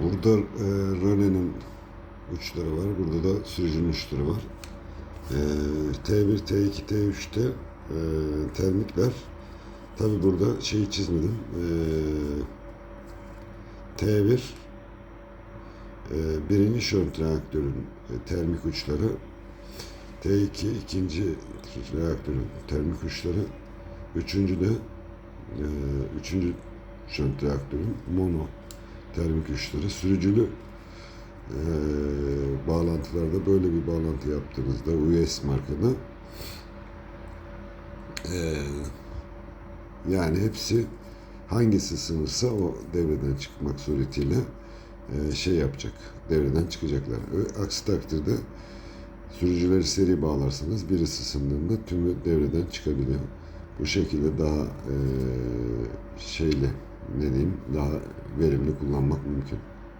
Burada e, Renault'nin uçları var. Burada da sürücünün uçları var. E, T1, T2, T3'te e, termikler. Tabi burada şeyi çizmedim. E, T1 e, birinci şön reaktörün e, termik uçları. T2 ikinci reaktörün termik uçları. Üçüncü de e, üçüncü şönt reaktörün mono termik uçları. Sürücülü e, bağlantılarda böyle bir bağlantı yaptığınızda US markalı e, yani hepsi hangisi sınırsa o devreden çıkmak suretiyle e, şey yapacak. Devreden çıkacaklar. Aksi takdirde sürücüleri seri bağlarsanız birisi sındığında tümü devreden çıkabiliyor. Bu şekilde daha e, şeyle ne diyeyim daha verimli kullanmak mümkün.